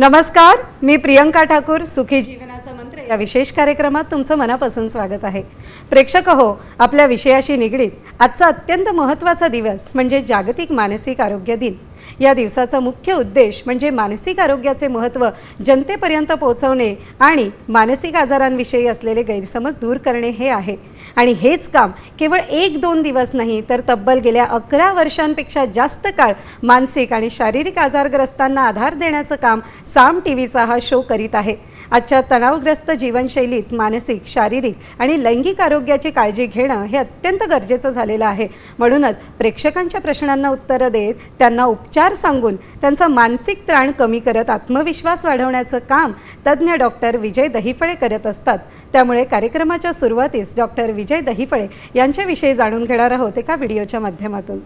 नमस्कार मी प्रियंका ठाकूर सुखी जीवनाचा मंत्र या विशेष कार्यक्रमात तुमचं मनापासून स्वागत आहे. प्रेक्षक हो आपल्या विषयाशी निगडीत आजचा अत्यंत महत्त्वाचा दिवस म्हणजे जागतिक मानसिक आरोग्य दिन. या दिवसाचा मुख्य उद्देश म्हणजे मानसिक आरोग्याचे महत्त्व जनतेपर्यंत पोहोचवणे आणि मानसिक आजारांविषयी असलेले गैरसमज दूर करणे हे आहे. आणि हेच काम केवळ एक दोन दिवस नाही तर तब्बल गेल्या अकरा वर्षांपेक्षा जास्त काळ मानसिक आणि शारीरिक आजारग्रस्तांना आधार देण्याचं काम साम टी व्हीचा हा शो करीत आहे. आजच्या तणावग्रस्त जीवनशैलीत मानसिक शारीरिक आणि लैंगिक आरोग्याची काळजी घेणं हे अत्यंत गरजेचं झालेलं आहे. म्हणूनच प्रेक्षकांच्या प्रश्नांना उत्तरं देत त्यांना उपचार सांगून त्यांचा मानसिक त्राण कमी करत आत्मविश्वास वाढवण्याचं काम तज्ज्ञ डॉक्टर विजय दहिफळे करत असतात. त्यामुळे कार्यक्रमाच्या सुरुवातीस डॉक्टर विजय दहिफळे यांच्याविषयी जाणून घेणार आहोत एका व्हिडिओच्या माध्यमातून.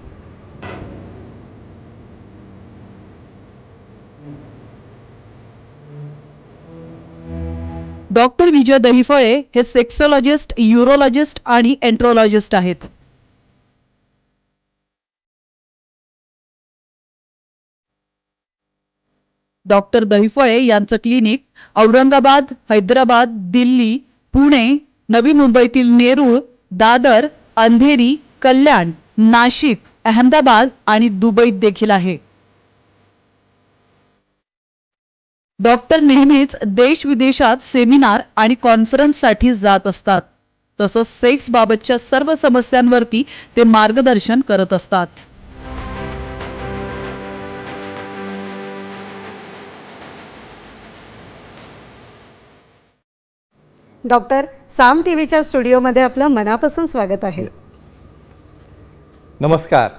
डॉक्टर विजय दहिफळे हे सेक्सोलॉजिस्ट युरोलॉजिस्ट आणि एन्ट्रोलॉजिस्ट आहेत. डॉक्टर दहिफळे यांचं क्लिनिक औरंगाबाद हैदराबाद दिल्ली पुणे नवी मुंबईतील नेरूळ दादर अंधेरी कल्याण नाशिक अहमदाबाद आणि दुबईत देखील आहे. डॉक्टर नेहमीच देश विदेशात सेमिनार आणि कॉन्फरन्ससाठी जात असतात. तसंच सेक्स बाबतच्या सर्व समस्यांवरती ते मार्गदर्शन करत असतात. डॉक्टर साम टी व्हीच्या स्टुडिओमध्ये आपलं मनापासून स्वागत आहे. नमस्कार.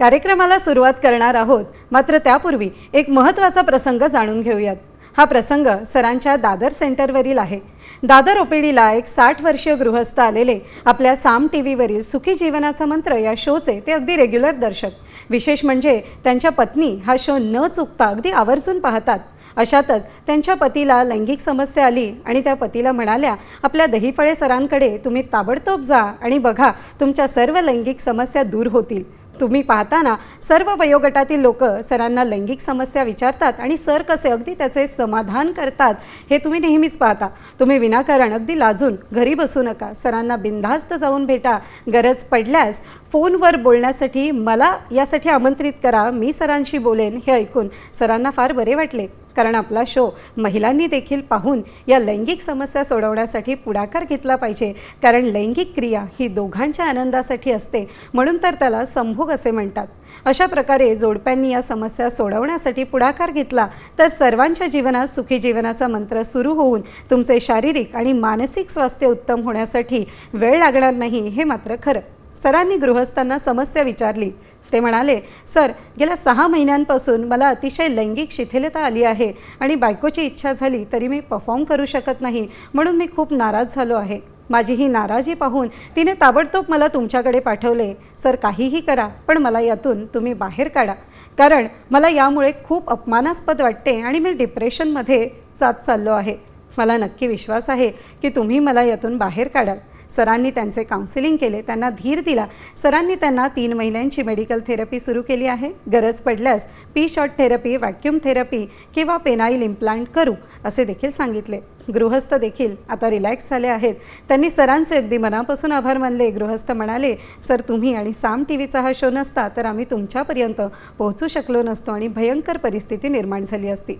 कार्यक्रमाला सुरुवात करणार आहोत. मात्र त्यापूर्वी एक महत्त्वाचा प्रसंग जाणून घेऊयात. हा प्रसंग सरांच्या दादर सेंटरवरील आहे. दादर ओपीडीला एक साठ वर्षीय गृहस्थ आलेले आपल्या साम टी व्हीवरील सुखी जीवनाचा मंत्र या शोचे ते अगदी रेग्युलर दर्शक. विशेष म्हणजे त्यांच्या पत्नी हा शो न चुकता अगदी आवर्जून पाहतात. अशातच त्यांच्या पतीला लैंगिक समस्या आली आणि त्या पतीला म्हणाल्या आपल्या दहीफळे सरांकडे तुम्ही ताबडतोब जा आणि बघा तुमच्या सर्व लैंगिक समस्या दूर होतील. तुम्ही पाहताना सर्व वयोगटातील लोक सरांना लैंगिक समस्या विचारतात आणि सर कसे अगदी त्याचे समाधान करतात हे तुम्ही नेहमीच पाहता. तुम्ही विनाकारण अगदी लाजून घरी बसू नका. सरांना बिनधास्त जाऊन भेटा. गरज पडल्यास फोनवर बोलण्यासाठी मला यासाठी आमंत्रित करा. मी सरांशी बोलेन हे ऐकून. सरांना फार बरे वाटले. कारण आपला शो महिलांनी देखील पाहून या लैंगिक समस्या सोडवण्यासाठी पुढाकार घेतला पाहिजे. कारण लैंगिक क्रिया ही दोघांच्या आनंदासाठी असते म्हणून तर त्याला संभोग असे म्हणतात. अशा प्रकारे जोडप्यांनी या समस्या सोडवण्यासाठी पुढाकार घेतला तर सर्वांच्या जीवनात सुखी जीवनाचा मंत्र सुरू होऊन तुमचे शारीरिक आणि मानसिक स्वास्थ्य उत्तम होण्यासाठी वेळ लागणार नाही हे मात्र खरं. सरांनी गृहस्थांना समस्या विचारली. ते म्हणाले सर गेल्या सहा महिन्यांपासून मला अतिशय लैंगिक शिथिलता आली आहे आणि बायकोची इच्छा झाली तरी मी परफॉर्म करू शकत नाही म्हणून मी खूप नाराज झालो आहे. माझी ही नाराजी पाहून तिने ताबडतोब मला तुमच्याकडे पाठवले. सर काहीही करा पण मला यातून तुम्ही बाहेर काढा. कारण मला यामुळे खूप अपमानास्पद वाटते आणि मी डिप्रेशनमध्ये जात चाललो आहे. मला नक्की विश्वास आहे की तुम्ही मला यातून बाहेर काढाल. सरांनी त्यांचे काउन्सिलिंग केले त्यांना धीर दिला. सरांनी त्यांना तीन महिन्यांची मेडिकल थेरपी सुरू केली आहे. गरज पडल्यास P shot therapy vacuum therapy किंवा पेनाईल इम्प्लांट करू असे देखील सांगितले. गृहस्थ देखील आता रिलॅक्स झाले आहेत. त्यांनी सरांचे अगदी मनापासून आभार मानले. गृहस्थ म्हणाले सर तुम्ही आणि साम टी व्हीचा हा शो नसता तर आम्ही तुमच्यापर्यंत पोहोचू शकलो नसतो आणि भयंकर परिस्थिती निर्माण झाली असती.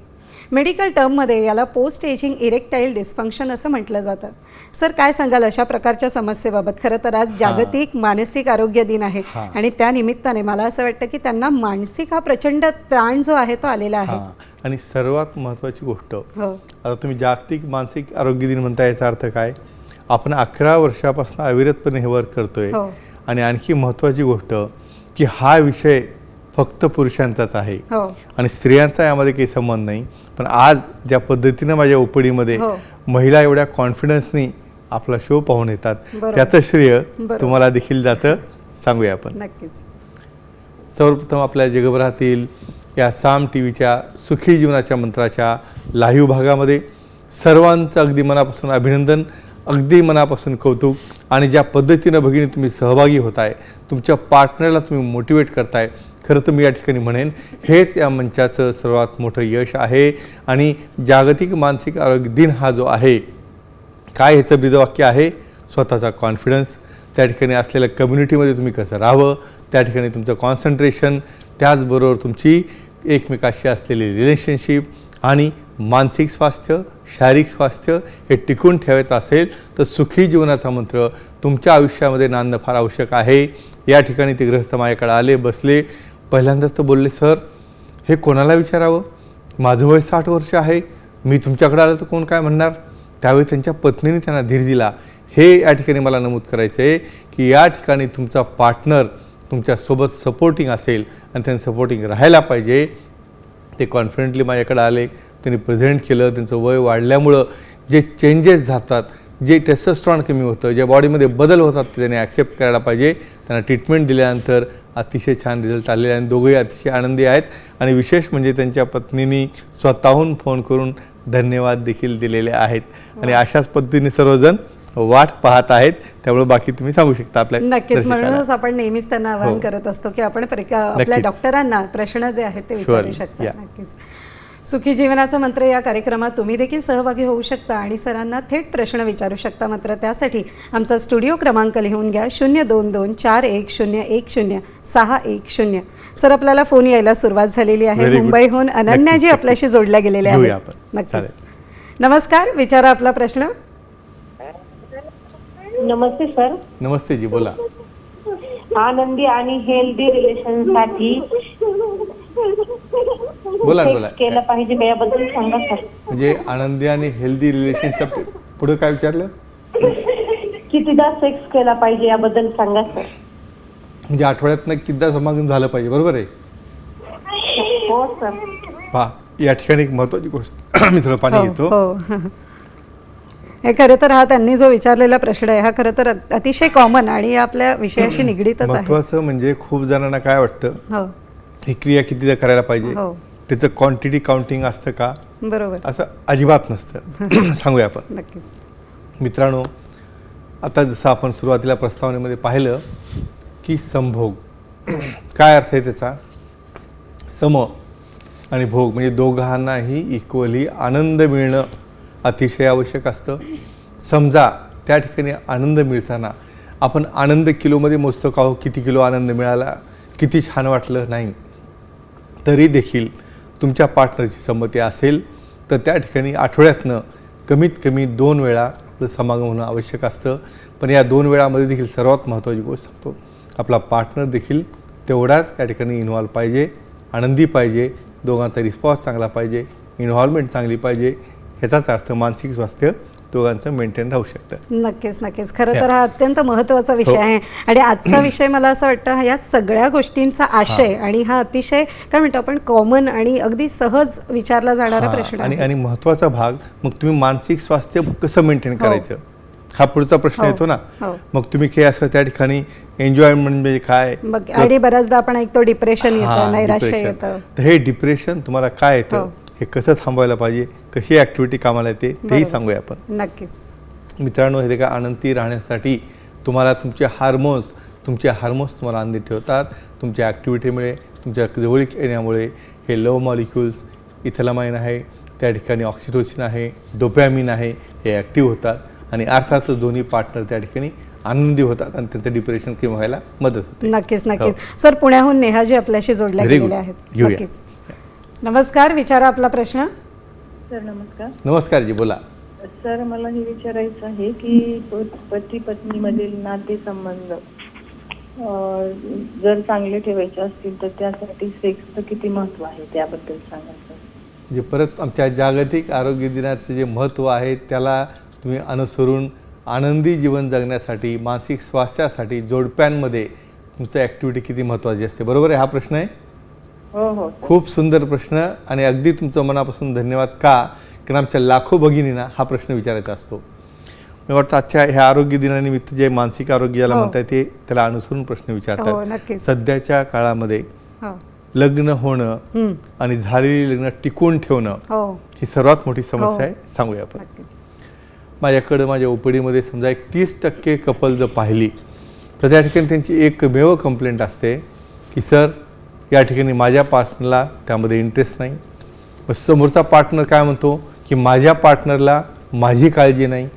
मेडिकल टर्ममध्ये याला पोस्ट एजिंग इरेक्टाईल डिस्फंक्शन असं म्हटलं जातं. सर काय सांगाल अशा प्रकारच्या समस्येबाबत? खरं तर आज जागतिक मानसिक आरोग्य दिन आहे. आणि त्या निमित्ताने मला असं वाटतं की त्यांना मानसिक हा प्रचंड ताण जो आहे तो आलेला आहे. आणि सर्वात महत्त्वाची गोष्ट हो. आता तुम्ही जागतिक मानसिक आरोग्य दिन म्हणता याचा अर्थ काय? आपण अकरा वर्षापासून अविरतपणे हे वर्क करतोय. हो. आणि आणखी महत्त्वाची गोष्ट की हा विषय फक्त पुरुषांचाच आहे. हो. आणि स्त्रियांचा यामध्ये काही संबंध नाही. पण आज ज्या पद्धतीनं माझ्या ओपडीमध्ये हो. महिला एवढ्या कॉन्फिडन्सनी आपला शो पाहून येतात. त्याचं श्रेय. तुम्हाला देखील जातं सांगूया आपण नक्कीच सर्वप्रथम आपल्या जगभरातील या साम टी व्हीच्या सुखी जीवनाच्या मंत्राच्या लाईव्ह भागामध्ये सर्वांचं अगदी मनापासून अभिनंदन अगदी मनापासून कौतुक आणि ज्या पद्धतीनं भगिनी तुम्ही सहभागी होताय तुमच्या पार्टनरला तुम्ही मोटिवेट करताय खरं तर मी या ठिकाणी म्हणेन हेच या मंचाचं सर्वात मोठं यश आहे. आणि जागतिक मानसिक आरोग्य दिन हा जो आहे काय ह्याचं ब्रीदवाक्य आहे? स्वतःचा कॉन्फिडन्स त्या ठिकाणी असलेल्या कम्युनिटीमध्ये तुम्ही कसं राहावं? त्या ठिकाणी तुमचं कॉन्सन्ट्रेशन त्याचबरोबर तुमची एकमेकाशी असलेली रिलेशनशिप आणि मानसिक स्वास्थ्य शारीरिक स्वास्थ्य हे टिकून ठेवायचं असेल तर सुखी जीवनाचा मंत्र तुमच्या आयुष्यामध्ये नांदणं फार आवश्यक आहे. या ठिकाणी ते ग्रहस्थ माझ्याकडे आले बसले. पहिल्यांदाच तर बोलले सर हे कोणाला विचारावं? माझं वय साठ वर्ष आहे. मी तुमच्याकडे आलं तर कोण काय म्हणणार? त्यावेळी त्यांच्या पत्नीने त्यांना धीर दिला. हे या ठिकाणी मला नमूद करायचं आहे की या ठिकाणी तुमचा पार्टनर तुमच्यासोबत सपोर्टिंग असेल आणि त्यांनी सपोर्टिंग राहायला पाहिजे. ते कॉन्फिडेंटली माझ्याकडे आले. त्यांनी प्रेझेंट केलं. त्यांचं वय वाढल्यामुळं जे चेंजेस जातात जे टेस्टोस्ट्रॉन कमी होतं ज्या बॉडीमध्ये बदल होतात ते त्यांनी ॲक्सेप्ट करायला पाहिजे. त्यांना ट्रीटमेंट दिल्यानंतर अतिशय छान रिझल्ट आलेले आणि दोघंही अतिशय आनंदी आहेत आणि विशेष म्हणजे त्यांच्या पत्नीनी स्वतःहून फोन करून धन्यवाद देखील दिलेले आहेत आणि अशाच पद्धतीने सर्वजण वाट पाहत आहेत त्यामुळे बाकी तुम्ही सांगू शकता आपल्या नक्कीच. म्हणूनच आपण नेहमीच त्यांना आवाहन हो. करत असतो की आपण आपल्या. डॉक्टरांना प्रश्न जे आहेत ते विचारू शकता. नक्कीच सुखी जीवनाचा मंत्र या कार्यक्रमात तुम्ही देखील सहभागी होऊ शकता आणि सरांना थेट प्रश्न विचारू शकता. मात्र त्यासाठी आमचा स्टुडिओ क्रमांक लिहून घ्या. शून्य दोन दोन चार एक शून्य एक शून्य सहा एक शून्य. सर आपल्याला फोन यायला सुरुवात झालेली आहे. मुंबईहून अनन्याजी आपल्याशी जोडल्या गेलेल्या आहेत. नक्कीच. नमस्कार विचारा आपला प्रश्न. नमस्ते सर. नमस्ते जी बोला. आनंदी आणि हेल्दी रिलेशनसाठी बोला ना, बोला. केलं पाहिजे का याबद्दल सांगा सर. म्हणजे आनंदी आणि हेल्दी रिलेशनशिप पुढे काय विचारलं? कितीदा सेक्स केला पाहिजे याबद्दल सांगा सर. म्हणजे आठवड्यातनं कितीदा समागम झालं पाहिजे बरोबर आहे? हो सर. पहा या ठिकाणी एक महत्वाची गोष्ट. मी थोडं पाणी हो घेतो. हो. हे खरं तर हा त्यांनी जो विचारलेला प्रश्न आहे हा खरं तर अतिशय कॉमन आणि आपल्या विषयाशी निगडीतच आहे. महत्वाचं म्हणजे खूप जणांना काय वाटतं? हो क्रिया कितीदा करायला पाहिजे हो. त्याचं क्वांटिटी काउंटिंग असतं का? बरोबर. असं अजिबात नसतं. सांगूया आपण. नक्कीच. मित्रांनो आता जसं आपण सुरुवातीला प्रस्तावनेमध्ये पाहिलं की संभोग काय अर्थ आहे त्याचा? सम आणि भोग म्हणजे दोघांनाही इक्वली आनंद मिळणं अतिशय आवश्यक असतं. समजा त्या ठिकाणी आनंद मिळताना आपण आनंद किलोमध्ये मोजतो का हो? किती किलो आनंद मिळाला? किती छान वाटलं? नाही. तरी देखील तुमच्या पार्टनरची संमती असेल तर त्या ठिकाणी आठवड्यातनं कमीत कमी दोन वेळा आपलं समागम होणं आवश्यक असतं. पण या दोन वेळामध्ये देखील सर्वात महत्त्वाची गोष्ट सांगतो. आपला पार्टनर देखील तेवढाच त्या ठिकाणी इन्व्हॉल्व पाहिजे आनंदी पाहिजे दोघांचा रिस्पॉन्स चांगला पाहिजे इन्व्हॉल्वमेंट चांगली पाहिजे ह्याचाच अर्थ मानसिक स्वास्थ्य दोघांचं मेंटेन राहू शकतं. नक्कीच नक्कीच. खरं तर हा अत्यंत महत्त्वाचा विषय आहे. आणि आजचा विषय मला असं वाटतं या सगळ्या गोष्टींचा आशय आणि हा अतिशय काय म्हणतो आपण कॉमन आणि अगदी सहज विचारला जाणारा हां, प्रश्न आणि आणि महत्त्वाचा भाग मग तुम्ही मानसिक स्वास्थ्य कसं मेंटेन करायचं? हा पुढचा प्रश्न हो, येतो ना. हो. मग तुम्ही काही असं त्या ठिकाणी एन्जॉयमेंट म्हणजे काय? मग आणि बऱ्याचदा आपण ऐकतो डिप्रेशन हां, येतं नैराश्य. येतं. तर हे डिप्रेशन तुम्हाला काय येतं? हो. हे कसं थांबवायला पाहिजे कशी ऍक्टिव्हिटी कामाला येते तेही. सांगूया आपण नक्कीच मित्रांनो हे का आनंदी राहण्यासाठी तुम्हाला तुमचे हार्मोन्स तुमचे हार्मोन्स तुम्हाला आनंदी ठेवतात तुमच्या ॲक्टिव्हिटीमुळे तुमच्या जवळीक येण्यामुळे हे लव मॉलिक्युल्स इथेलामाइन आहे त्या ठिकाणी ऑक्सिटोसिन आहे डोपॅमिन आहे हे ॲक्टिव्ह होतात आणि अर्थातच दोन्ही पार्टनर त्या ठिकाणी आनंदी होतात आणि त्यांचं डिप्रेशन कमी व्हायला मदत होते नक्कीच नक्कीच सर पुण्याहून नेहाजी आपल्याशी जोडल्या. गेलेल्या आहेत. नक्कीच नमस्कार विचारा आपला प्रश्न. सर नमस्कार. नमस्कार जी बोला. सर मला हे विचारायचं आहे की पती पत्नीमधील नातेसंबंध अं, जर चांगले ठेवायचे असतील तर त्यासाठी सेक्सचं किती महत्त्व आहे त्याबद्दल सांगा सर? म्हणजे परत आमच्या जागतिक आरोग्य दिनाचं जे महत्त्व आहे त्याला तुम्ही अनुसरून आनंदी जीवन जगण्यासाठी मानसिक स्वास्थ्यासाठी जोडप्यांमध्ये तुमचं ॲक्टिव्हिटी किती महत्त्वाची असते. बरोबर आहे हा प्रश्न आहे? हो हो. खूप सुंदर प्रश्न आणि अगदी तुमचं मनापासून धन्यवाद का? कारण आमच्या लाखो भगिनींना हा प्रश्न विचारायचा असतो. मला वाटतं आजच्या ह्या आरोग्य दिनानिमित्त जे मानसिक आरोग्य ज्याला हो. म्हणतात ते त्याला अनुसरून प्रश्न विचारतात. सध्याच्या काळामध्ये हो. लग्न होणं. आणि झालेली लग्न टिकून ठेवणं हो. सर्वात मोठी. समस्या आहे. सांगूया आपण. माझ्याकडं माझ्या ओपीडीमध्ये समजा एक तीस टक्के कपल जर पाहिली तर त्या ठिकाणी त्यांची एकमेव कंप्लेंट असते की सर या ठिकाणी माझ्या पार्टनरला त्यामध्ये इंटरेस्ट नाही. मग समोरचा पार्टनर काय म्हणतो? की माझ्या पार्टनरला माझी काळजी नाही.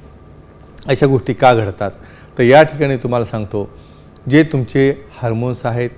अशा गोष्टी का घडतात? तर या ठिकाणी तुम्हाला सांगतो जे तुमचे हार्मोन्स आहेत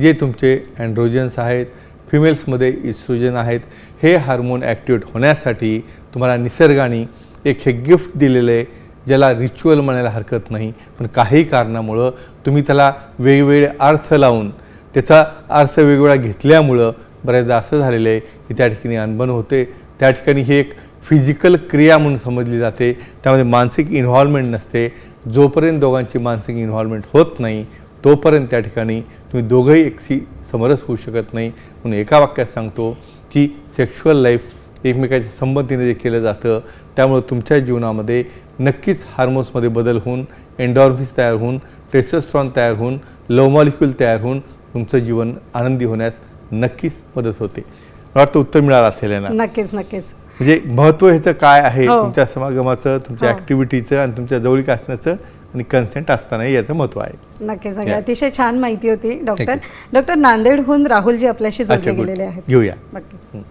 जे तुमचे अँड्रोजन्स आहेत फिमेल्समध्ये इस्ट्रोजन आहेत हे हार्मोन ॲक्टिवेट होण्यासाठी तुम्हाला निसर्गाने एक हे गिफ्ट दिलेलं आहे ज्याला रिच्युअल म्हणायला हरकत नाही. पण काही कारणामुळं तुम्ही त्याला वेगवेगळे अर्थ लावून त्याचा अर्थ वेगवेगळा घेतल्यामुळं बऱ्याचदा असं झालेलं आहे की त्या ठिकाणी अनबन होते. त्या ठिकाणी ही एक फिजिकल क्रिया म्हणून समजली जाते. त्यामध्ये मानसिक इन्व्हॉल्वमेंट नसते. जोपर्यंत दोघांची मानसिक इन्व्हॉल्वमेंट होत नाही तोपर्यंत त्या ठिकाणी तुम्ही दोघंही एकशी समरस होऊ शकत नाही. म्हणून एका वाक्यात सांगतो की सेक्शुअल लाईफ एकमेकाच्या संमतीने जे केलं जातं त्यामुळं तुमच्या जीवनामध्ये नक्कीच हार्मोन्समध्ये बदल होऊन एन्डॉर्फिस तयार होऊन टेस्टोस्ट्रॉन तयार होऊन लव मॉलिक्यूल तयार होऊन तुमचं जीवन आनंदी होण्यास नक्कीच मदत होते. मला वाटतं उत्तर मिळालं असेल यांना. नक्कीच नक्कीच. म्हणजे महत्त्व ह्याचं काय आहे? हो. तुमच्या समागमाचं तुमच्या हो. ॲक्टिव्हिटीचं आणि तुमच्या जवळीक असण्याचं आणि कन्सेंट असतानाही याचं महत्त्व आहे. नक्कीच नक्की Yeah. अतिशय छान माहिती होती डॉक्टर Thank डॉक्टर नांदेडहून राहुलजी आपल्याशी अच्छा, जोडले good. गेलेले आहेत. घेऊया. नक्की.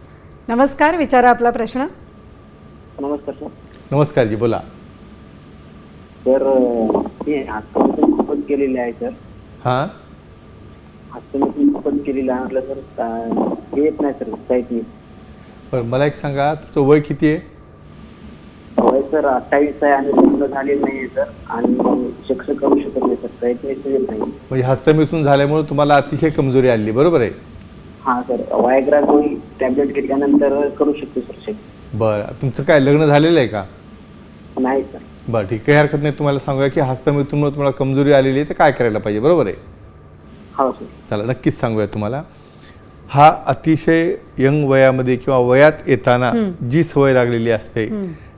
नमस्कार विचारा आपला प्रश्न. नमस्कार सर. नमस्कार जी बोला. सर हे हस्तमिथून खूपच केलेले आहे सर. हां? हस्तमिथून खूपच केलेलं आहे म्हटलं सर का- हे येत नाही सर काहीच नाही बरं मला एक सांगा तुमचं वय किती आहे? वय सर अठ्ठावीस आहे आणि लग्न झालेलं नाही सर आणि करू शकत नाही सर काहीच नाही. येत नाही म्हणजे हस्तमिथून झाल्यामुळे तुम्हाला अतिशय कमजोरी आली बरोबर आहे? हा सर वायग्रा गोळी टॅबलेट घेतल्यानंतर करू शकतो सर शेक बरं तुमचं काय लग्न झालेलं आहे का? नाही सर. बरं ठीक काही हरकत नाही तुम्हाला सांगूया की हस्तमिथूनमुळे तुम्हाला कमजोरी आलेली आहे तर काय करायला पाहिजे बरोबर आहे? हो सर चला नक्कीच सांगूया तुम्हाला. हा अतिशय यंग वयामध्ये किंवा वयात येताना जी सवय लागलेली असते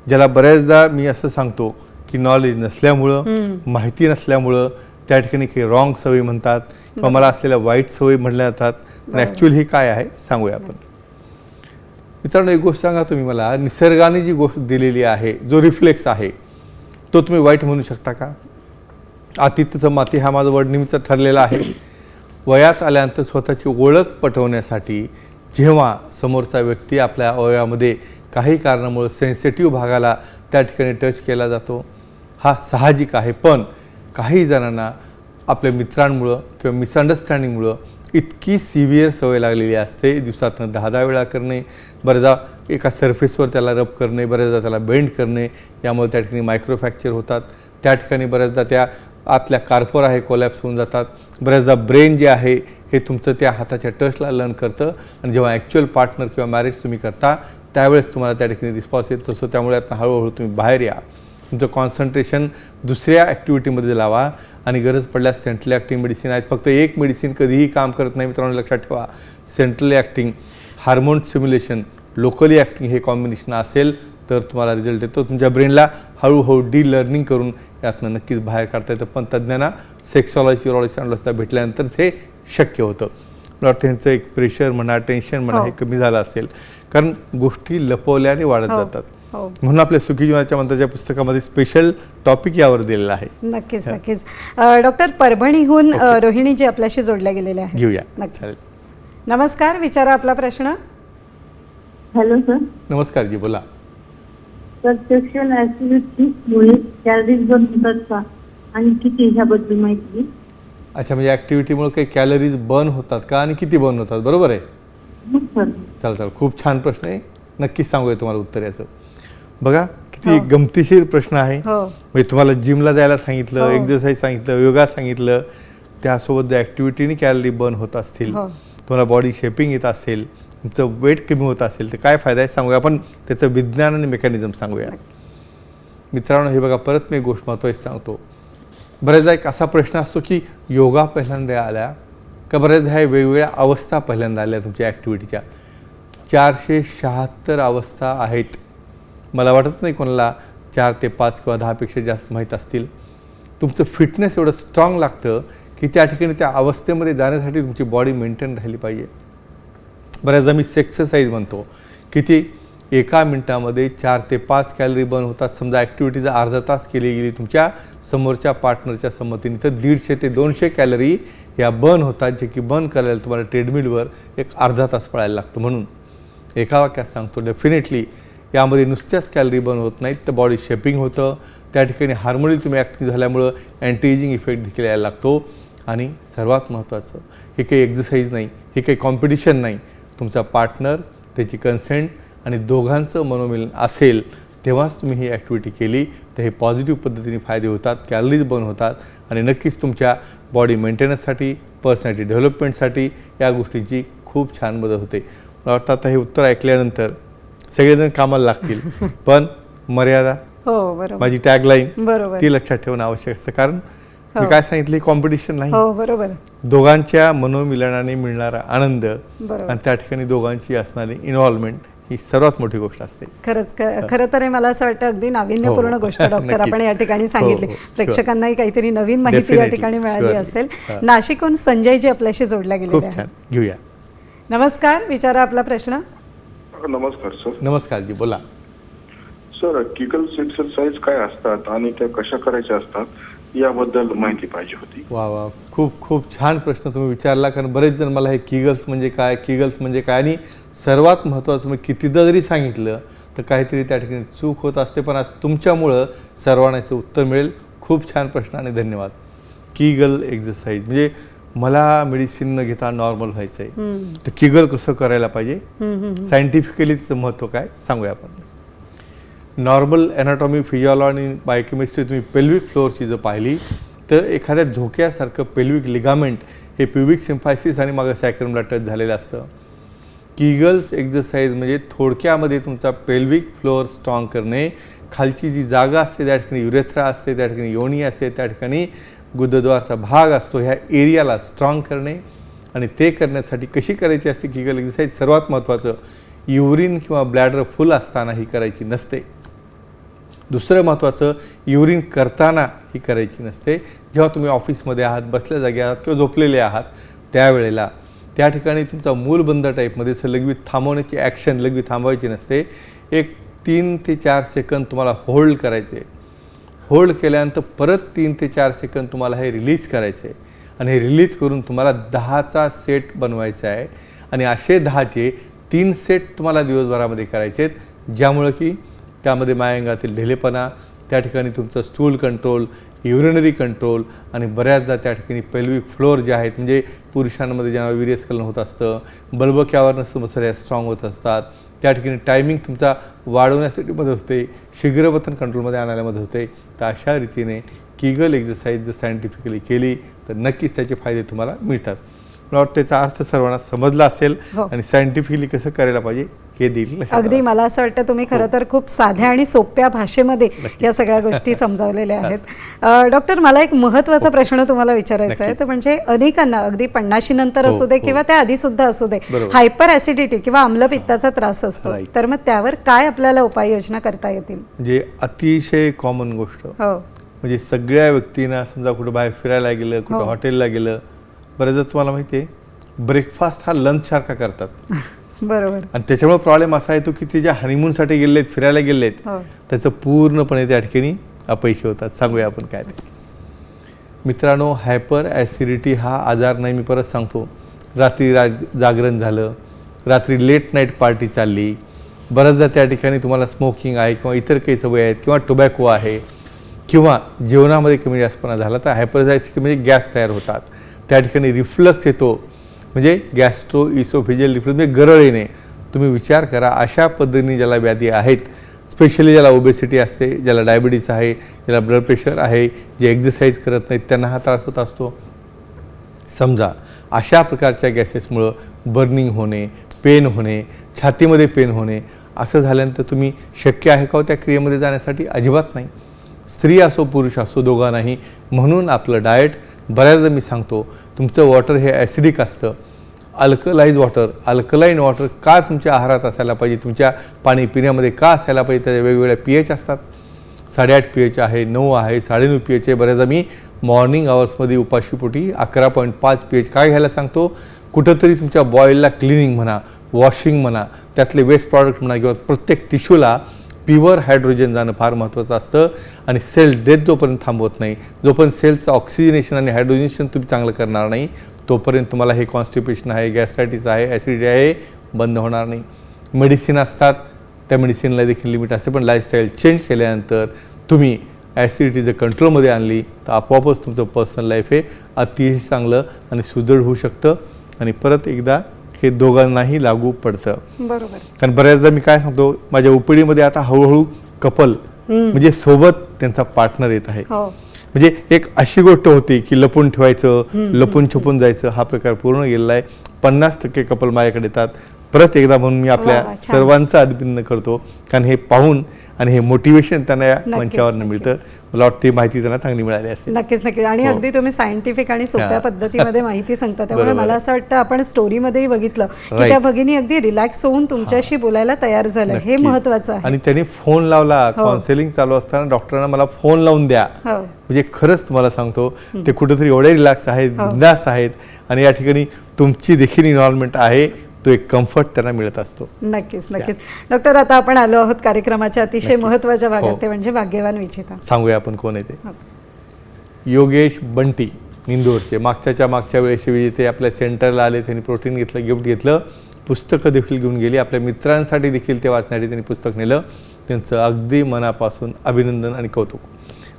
ज्याला बऱ्याचदा मी असं सांगतो की नॉलेज नसल्यामुळं माहिती नसल्यामुळं त्या ठिकाणी काही रॉंग सवयी म्हणतात किंवा मला असलेल्या वाईट सवयी म्हणल्या जातात. पण ॲक्च्युअली ही काय आहे सांगूया आपण. मित्रांनो एक गोष्ट सांगा तुम्ही मला. निसर्गाने जी गोष्ट दिलेली आहे जो रिफ्लेक्स आहे तो तुम्ही वाईट म्हणू शकता का? आतिथ्यचं माती हा माझा नेहमीचा ठरलेला आहे. वयात आल्यानंतर स्वतःची ओळख पटवण्यासाठी जेव्हा समोरचा व्यक्ती आपल्या अवयवामध्ये काही कारणामुळे सेन्सिटिव्ह भागाला त्या ठिकाणी टच केला जातो. हा साहजिक आहे. पण काही जणांना आपल्या मित्रांमुळं किंवा मिसअंडरस्टँडिंगमुळं इतकी सिव्हिअर सवय लागलेली असते. दिवसातनं दहा दहा वेळा करणे बऱ्याचदा एका सरफेसवर त्याला रब करणे बऱ्याचदा त्याला बेंड करणे यामुळे त्या ठिकाणी मायक्रोफ्रॅक्चर होतात. त्या ठिकाणी बऱ्याचदा त्या आतल्या कार्पोर आहे कोलॅप्स होऊन जातात. बऱ्याचदा ब्रेन जे आहे हे तुमचं त्या हाताच्या टचला लर्न करतं. आणि जेव्हा ॲक्च्युअल पार्टनर किंवा मॅरेज तुम्ही करता त्यावेळेस तुम्हाला त्या ठिकाणी रिस्पॉन्स येत. असतो त्यामुळे आता हळूहळू तुम्ही बाहेर या. तुमचं कॉन्सन्ट्रेशन दुसऱ्या ॲक्टिव्हिटीमध्ये लावा. आणि गरज पडल्यास सेंट्रल ॲक्टिंग मेडिसिन आहेत. फक्त एक मेडिसिन कधीही काम करत नाही मित्रांनो लक्षात ठेवा. Central acting hormone simulation locally acting हे कॉम्बिनेशन असेल तर तुम्हाला रिझल्ट येतो. तुमच्या ब्रेनला हळूहळू डी लर्निंग करून यातनं नक्कीच बाहेर काढता येतं. पण तज्ज्ञांना सेक्सॉलॉजी युरॉलॉजी अँडॉलॉजीला भेटल्यानंतरच हे शक्य होतं. मला वाटतं त्यांचं एक प्रेशर म्हणा टेन्शन म्हणा हो. हे कमी झालं असेल. कारण गोष्टी लपवल्याने वाढत हो, जातात. हो. म्हणून आपल्या सुखी जीवनाच्या मंत्राच्या पुस्तकामध्ये स्पेशल टॉपिक यावर दिलेला आहे. नक्कीच नक्कीच. डॉक्टर परभणीहून अ, रोहिणीजी आपल्याशी जोडल्या गेलेल्या आहेत. घेऊया. नक्कीच. नमस्कार विचारा आपला प्रश्न. Hello sir. नमस्कार जी बोला. ऍक्टिव्हिटीमुळे कॅलरीज बर्न होतात का आणि किती ह्याबद्दल माहिती. अच्छा म्हणजे ॲक्टिव्हिटीमुळे काही कॅलरीज बर्न होतात का? आणि किती बर्न होतात? बरोबर आहे? हो सर चला चला खूप छान प्रश्न आहे. नक्कीच सांगूया तुम्हाला उत्तर याचं. बघा किती गमतीशीर प्रश्न आहे. हो. म्हणजे तुम्हाला जिमला जायला सांगितलं हो. एक्झरसाईज सांगितलं योगा सांगितलं त्यासोबत ॲक्टिव्हिटीने कॅलरी बर्न होत असतील. हो. तुम्हाला बॉडी शेपिंग येत असेल. तुमचं वेट कमी होत असेल तर काय फायदा आहे सांगूया. आपण त्याचं विज्ञान आणि मेकॅनिझम सांगूया. मित्रांनो हे बघा परत मी गोष्ट महत्त्वाची सांगतो. बऱ्याचदा एक असा प्रश्न असतो की योगा पहिल्यांदा आल्या का बऱ्याचदा ह्या वेगवेगळ्या अवस्था पहिल्यांदा आल्या तुमच्या ॲक्टिव्हिटीच्या चारशे शहात्तर अवस्था आहेत. मला वाटत नाही कोणाला चार ते पाच किंवा दहापेक्षा जास्त माहीत असतील. तुमचं फिटनेस एवढं स्ट्रॉंग लागतं की त्या ठिकाणी त्या अवस्थेमध्ये जाण्यासाठी तुमची बॉडी मेंटेन राहिली पाहिजे. बऱ्याचदा मी एक्सरसाइज म्हणतो किती एका मिनटामध्ये चार ते पाच कॅलरी बर्न होतात. समजा ॲक्टिव्हिटी जर अर्धा तास केली गेली तुमच्या समोरच्या पार्टनरच्या संमतीने तर दीडशे ते दोनशे कॅलरी या बर्न होतात जे की बर्न करायला तुम्हाला ट्रेडमिलवर एक अर्धा तास पळायला लागतो. म्हणून एका वाक्यात सांगतो डेफिनेटली यामध्ये नुसत्याच कॅलरी बर्न होत नाहीत तर बॉडी शेपिंग होतं. त्या ठिकाणी हार्मोनी तुम्ही ॲक्टिव्ह झाल्यामुळं अँटीजिंग इफेक्ट देखील यायला लागतो. आणि सर्वात महत्त्वाचं हे काही एक्झरसाईज नाही हे काही कॉम्पिटिशन नाही. तुमचा पार्टनर त्याची कन्सेंट आणि दोघांचं मनोमिलन असेल तेव्हाच तुम्ही ही ॲक्टिव्हिटी केली. तर हे पॉझिटिव्ह पद्धतीने फायदे होतात कॅलरीज बर्न होतात आणि नक्कीच तुमच्या बॉडी मेंटेनन्ससाठी पर्सनॅलिटी डेव्हलपमेंटसाठी या गोष्टींची खूप छान मदत होते. मला वाटतं आता हे उत्तर ऐकल्यानंतर सगळेजण कामाला लागतील. पण मर्यादा हो बरोबर. माझी टॅगलाईन बरोबर. ती लक्षात ठेवणं आवश्यक असतं. कारण मी हो. काय सांगितले कॉम्पिटिशन नाही. हो बरोबर. दोघांच्या मनोमिलनाने मिळणारा आनंद बरोबर. आणि त्या ठिकाणी दोघांची असणारी इन्व्हॉल्वमेंट ही सर्वात मोठी गोष्ट असते. खरंच खरं तर मला असं वाटतं अगदी नाविन्यपूर्ण हो. गोष्ट डॉक्टर. आपण या ठिकाणी सांगितली. प्रेक्षकांनाही काहीतरी नवीन माहिती या. ठिकाणी मिळाली. असेल. नाशिकहून संजयजी आपल्याशी जोडल्या छान. घेऊया. नमस्कार. विचारा आपला प्रश्न. नमस्कार सर. नमस्कार जी बोला. सर किगल्स एक्सरसाइज काय असतात आणि त्या कशा करायच्या असतात? याबद्दल माहिती पाहिजे होती. वा वा. खूप खूप छान प्रश्न तुम्ही विचारला कारण बरेच जण मला हे किगल्स म्हणजे काय किगल्स म्हणजे काय आणि सर्वात महत्त्वाचं मी कितीदा जरी सांगितलं तर काहीतरी त्या ठिकाणी चूक होत असते पण आज तुमच्यामुळं सर्वांना याचं उत्तर मिळेल. खूप छान प्रश्न आणि धन्यवाद. किगल एक्झरसाइज म्हणजे मला मेडिसिन न घेता नॉर्मल व्हायचं आहे तर किगल कसं करायला पाहिजे? सायंटिफिकली त्याचं महत्त्व काय? सांगूया आपण. नॉर्मल ॲनाटॉमी फिजिओलॉजी आणि बायोकेमिस्ट्री तुम्ही पेल्विक फ्लोअरची जर पाहिली तर एखाद्या झोक्यासारखं पेल्विक लिगामेंट हे प्युबिक सिम्फायसिस आणि मागं सॅक्रमला टच झालेलं असतं. किगल्स एक्झरसाइज म्हणजे थोडक्यामध्ये तुमचा पेल्विक फ्लोअर स्ट्रॉंग करणे खालची जी जागा असते त्या ठिकाणी युरेथ्रा असते त्या ठिकाणी योनी असते त्या ठिकाणी गुदद्वारचा भाग असतो ह्या एरियाला स्ट्रॉंग करणे आणि ते करण्यासाठी कशी करायची असते? किगल एक्झरसाइज सर्वात महत्त्वाचं. युरिन किंवा ब्लॅडर फुल असताना ही करायची नसते. दुसरं महत्त्वाचं युरिन करताना ही करायची नसते. जेव्हा तुम्ही ऑफिसमध्ये आहात बसल्या जागी आहात किंवा झोपलेले आहात त्यावेळेला त्या ठिकाणी तुमचा मूलबंद टाईपमध्ये असं थांबवण्याची ॲक्शन लघवी थांबवायची नसते. एक तीन ते चार सेकंद तुम्हाला होल्ड करायचे. होल्ड केल्यानंतर परत तीन ते चार सेकंद तुम्हाला हे रिलीज करायचे. आणि हे रिलीज करून तुम्हाला दहाचा सेट बनवायचा आहे. आणि असे दहाचे तीन सेट तुम्हाला दिवसभरामध्ये करायचे आहेत ज्यामुळं की त्यामध्ये मायंगातील ढिलेपणा त्या ठिकाणी तुमचं स्टूल कंट्रोल युरिनरी कंट्रोल आणि बऱ्याचदा त्या ठिकाणी पेल्विक फ्लोअर जे आहेत म्हणजे पुरुषांमध्ये ज्यांना विरियस्खलन होत असतं बलबक्यावरनं समस्या स्ट्रॉंग होत असतात. त्या ठिकाणी टायमिंग तुमचा वाढवण्यासाठी मदत होते शीघ्रपतन कंट्रोलमध्ये आणायला मदत होते. तर अशा रीतीने किगल एक्झरसाईज जर सायंटिफिकली केली तर नक्कीच त्याचे फायदे तुम्हाला मिळतात. मला वाटतं त्याचा अर्थ सर्वांना समजला असेल हो. आणि सायंटिफिकली कसं करायला पाहिजे हे देईल अगदी. मला असं वाटतं तुम्ही खरं तर खूप साध्या आणि सोप्या भाषेमध्ये या सगळ्या गोष्टी समजावलेल्या आहेत डॉक्टर मला एक महत्त्वाचा प्रश्न तुम्हाला विचारायचा आहे. तर म्हणजे अनेकांना अगदी पन्नाशी नंतर हो, असू दे हो. किंवा त्या आधी सुद्धा असू दे. हायपर ॲसिडिटी किंवा आम्लपित्ताचा त्रास असतो. तर मग त्यावर काय आपल्याला उपाययोजना करता येतील म्हणजे अतिशय कॉमन गोष्ट हो म्हणजे सगळ्या व्यक्तींना समजा कुठं बाहेर फिरायला गेलं कुठं हो. हॉटेलला गेलं बरेचदा तुम्हाला माहिती आहे ब्रेकफास्ट हा लंच सारखा करतात बरोबर. आणि त्याच्यामुळे प्रॉब्लेम असा येतो की ते ज्या हनीमूनसाठी गेले आहेत फिरायला गेले आहेत हो. त्याचं पूर्णपणे त्या ठिकाणी अपयशी होतात. सांगूया आपण काय ते. मित्रांनो हायपर ॲसिडिटी हा आजार नाही मी परत सांगतो. रात्री राज जागरण झालं रात्री लेट नाईट पार्टी चालली बऱ्याचदा त्या ठिकाणी तुम्हाला स्मोकिंग आहे किंवा इतर काही सवय आहेत किंवा टोबॅको आहे किंवा जेवणामध्ये कमी जास्तपणा झाला तर हायपर ॲसिडिटी म्हणजे गॅस तयार होतात. त्या ठिकाणी रिफ्लक्स येतो. म्हणजे गॅस्ट्रो इसोफिजियल रिफ्लक्स म्हणजे गरळ येणे तुम्ही विचार करा अशा पद्धतीने ज्याला व्याधी आहेत स्पेशली ज्याला ओबेसिटी असते ज्याला डायबिटीस आहे ज्याला ब्लड प्रेशर आहे जे एक्झरसाईज करत नाहीत त्यांना हा त्रास होत असतो. समजा अशा प्रकारच्या गॅसेसमुळं बर्निंग होणे पेन होणे छातीमध्ये पेन होणे असं झाल्यानंतर तुम्ही शक्य आहे का हो त्या क्रियेमध्ये जाण्यासाठी? अजिबात नाही. स्त्री असो पुरुष असो दोघांनाही. म्हणून आपलं डाएट बऱ्याचदा मी सांगतो तुमचं वॉटर हे ॲसिडिक असतं. अल्कलाईज वॉटर अल्कलाईन वॉटर का तुमच्या आहारात असायला पाहिजे? तुमच्या पाणी पिण्यामध्ये का असायला पाहिजे? त्याच्या वेगवेगळ्या पी एच असतात. साडेआठ पी एच आहे नऊ आहे साडेनऊ पी एच आहे. बऱ्याचदा मी मॉर्निंग आवर्समध्ये उपाशीपोटी अकरा पॉईंट पाच पी एच काय घ्यायला सांगतो? कुठंतरी तुमच्या बॉईलला क्लिनिंग म्हणा वॉशिंग म्हणा त्यातले वेस्ट प्रॉडक्ट म्हणा किंवा प्रत्येक टिश्यूला प्युअर हायड्रोजन जाणं फार महत्त्वाचं असतं आणि सेल डेथ जोपर्यंत थांबवत नाही जोपर्यंत सेलचं ऑक्सिजनेशन आणि हायड्रोजनेशन तुम्ही चांगलं करणार नाही तोपर्यंत तुम्हाला हे कॉन्स्टिपेशन आहे गॅस्ट्रायटिस आहे ॲसिडिटी आहे बंद होणार नाही. मेडिसिन असतात त्या मेडिसिनला देखील लिमिट असते पण लाईफस्टाईल चेंज केल्यानंतर तुम्ही ॲसिडिटी जर कंट्रोलमध्ये आणली तर आपोआपच तुमचं पर्सनल लाईफ हे अतिशय चांगलं आणि सुदृढ होऊ शकतं. आणि परत एकदा हे दोघांनाही लागू पडतं. बरोबर. कारण बऱ्याचदा मी काय सांगतो माझ्या उपडीमध्ये आता हळूहळू कपल म्हणजे सोबत त्यांचा पार्टनर येत आहे. हो. म्हणजे एक अशी गोष्ट होती की लपून ठेवायचं लपून छपून जायचं हा प्रकार पूर्ण गेलेला आहे. पन्नास टक्के कपल माझ्याकडे येतात. परत एकदा म्हणून मी आपल्या. सर्वांचं अभिनंदन करतो. कारण हे पाहून आणि हे मोटिवेशन त्यांना या मंचावरनं. मिळतं. मला वाटतं ही माहिती त्यांना चांगली मिळाली असेल नक्कीच नक्कीच आणि हो. अगदी तुम्ही सायंटिफिक आणि सोप्या हा. पद्धतीमध्ये माहिती सांगता त्यामुळे मला. असं वाटतं आपण स्टोरीमध्येही बघितलं की. त्या भगिनी अगदी रिलॅक्स होऊन तुमच्याशी बोलायला तयार झाल्या हे. महत्वाचं आहे आणि त्यांनी फोन लावला हो. काउन्सिलिंग चालू असताना डॉक्टरांना मला फोन लावून द्या हो म्हणजे खरंच तुम्हाला सांगतो ते कुठेतरी एवढे रिलॅक्स आहेत हो. बिंदास आहेत आणि या ठिकाणी तुमची देखील इन्व्हॉल्वमेंट आहे तो एक कम्फर्ट त्यांना मिळत असतो. नक्कीच नक्कीच. डॉक्टर आता आपण आलो आहोत कार्यक्रमाच्या अतिशय. महत्त्वाच्या भागात हो. ते म्हणजे भाग्यवान विजेता. सांगूया आपण कोण आहे हो. ते योगेश बंटी इंदोरचे. मागच्याच्या मागच्या वेळेस विजेते आपल्या सेंटरला आले त्यांनी प्रोटीन घेतलं गिफ्ट घेतलं. पुस्तकं देखील घेऊन गेली. आपल्या मित्रांसाठी देखील ते वाचण्यासाठी त्यांनी पुस्तक नेलं. त्यांचं अगदी मनापासून अभिनंदन आणि कौतुक.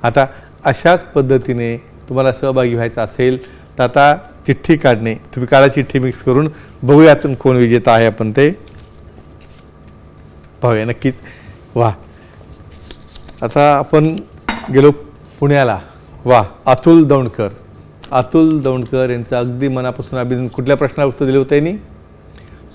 आता अशाच पद्धतीने तुम्हाला सहभागी व्हायचं असेल तर आता चिठ्ठी काढणे. तुम्ही काढा चिठ्ठी मिक्स करून बघूया आपण कोण विजेता आहे आपण ते. पाहूया नक्कीच. वा. आता आपण गेलो पुण्याला. वा अतुल दौंडकर. अतुल दौंडकर यांचं अगदी मनापासून अभिनंदन. कुठल्या प्रश्नाला उत्तर दिलं होतं यांनी?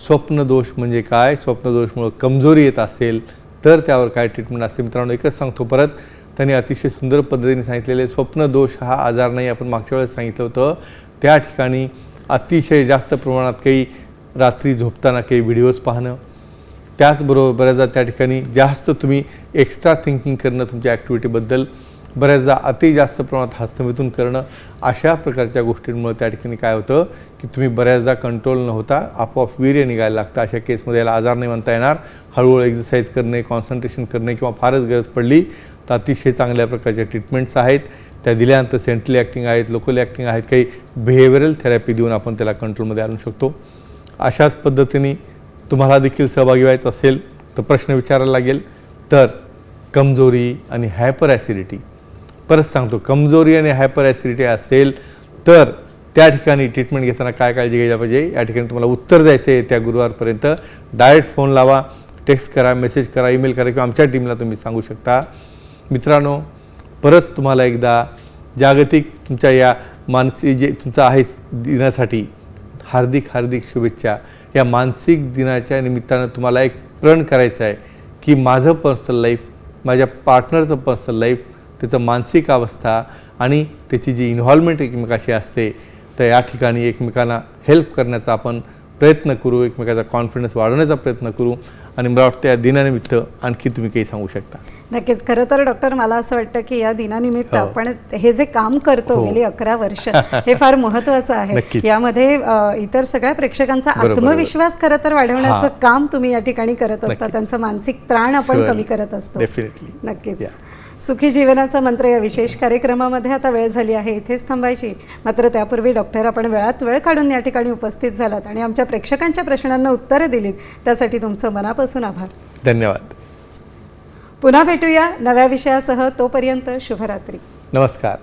स्वप्नदोष म्हणजे काय? स्वप्नदोषमुळं कमजोरी येत असेल तर त्यावर काय ट्रीटमेंट असते? मित्रांनो एकच सांगतो परत. त्यांनी अतिशय सुंदर पद्धतीने सांगितलेले स्वप्नदोष हा आजार नाही आपण मागच्या वेळेस सांगितलं होतं. त्या ठिकाणी अतिशय जास्त प्रमाणात काही रात्री झोपताना काही व्हिडिओज पाहणं. त्याचबरोबर बऱ्याचदा त्या ठिकाणी जास्त तुम्ही एक्स्ट्रा थिंकिंग करणं तुमच्या ॲक्टिव्हिटीबद्दल बऱ्याचदा अति जास्त प्रमाणात हस्तमिथून करणं अशा प्रकारच्या गोष्टींमुळे त्या ठिकाणी काय होतं की तुम्ही बऱ्याचदा कंट्रोल न होता आपोआप वीर्य निघायला लागतं. अशा केसमध्ये याला आजार नाही म्हणता येणार. हळूहळू एक्झरसाईज करणे कॉन्सन्ट्रेशन करणे किंवा फारच गरज पडली तर अतिशय चांगल्या प्रकारच्या ट्रीटमेंट्स आहेत. त्या दिल्यानंतर सेंट्रली ॲक्टिंग आहेत लोकल ॲक्टिंग आहेत काही बिहेवियरल थेरपी देऊन आपण त्याला कंट्रोलमध्ये आणू शकतो. अशाच पद्धतीने तुम्हाला देखील सहभागी व्हायचं असेल तर प्रश्न विचारायला लागेल. तर कमजोरी आणि हायपर ॲसिडिटी परत सांगतो कमजोरी आणि हायपर ॲसिडिटी असेल तर त्या ठिकाणी ट्रीटमेंट घेताना काय काळजी घ्यायला पाहिजे? या ठिकाणी तुम्हाला उत्तर द्यायचं आहे त्या गुरुवारपर्यंत. डायरेक्ट फोन लावा टेक्स्ट करा मेसेज करा ईमेल करा किंवा आमच्या टीमला तुम्ही सांगू शकता. मित्रांनो परत तुम्हाला एकदा जागतिक तुमच्या या मानसिक जे तुमचं आहे दिनासाठी हार्दिक हार्दिक शुभेच्छा. या मानसिक दिनाच्या निमित्तानं तुम्हाला एक प्रण करायचं आहे की माझं पर्सनल लाईफ माझ्या पार्टनरचं पर्सनल लाईफ त्याचं मानसिक अवस्था आणि त्याची जी इन्व्हॉल्वमेंट एकमेकाशी असते तर या ठिकाणी एकमेकांना हेल्प करण्याचा आपण प्रयत्न करू एकमेकाचा कॉन्फिडन्स वाढवण्याचा प्रयत्न करू आणि मला वाटतं या दिनानिमित्त आणखी तुम्ही काही सांगू शकता नक्कीच खरं तर डॉक्टर मला असं वाटतं की या दिनानिमित्त हो. आपण हे जे काम करतो हो. गेली अकरा वर्ष हे फार महत्वाचं आहे. यामध्ये इतर सगळ्या प्रेक्षकांचा. आत्मविश्वास खरं तर वाढवण्याचं. काम तुम्ही या ठिकाणी करत असता. त्यांचं मानसिक त्राण आपण. कमी करत असतो. नक्कीच. सुखी जीवनाचा मंत्र या विशेष कार्यक्रमामध्ये आता वेळ झाली आहे. इथेच थांबायची. मात्र त्यापूर्वी डॉक्टर आपण वेळात वेळ काढून या ठिकाणी उपस्थित झालात आणि आमच्या प्रेक्षकांच्या प्रश्नांना उत्तरं दिलीत. त्यासाठी तुमचं मनापासून आभार. धन्यवाद. पुन्हा भेटूया नव्या विषयासह. तोपर्यंत शुभरात्री. नमस्कार.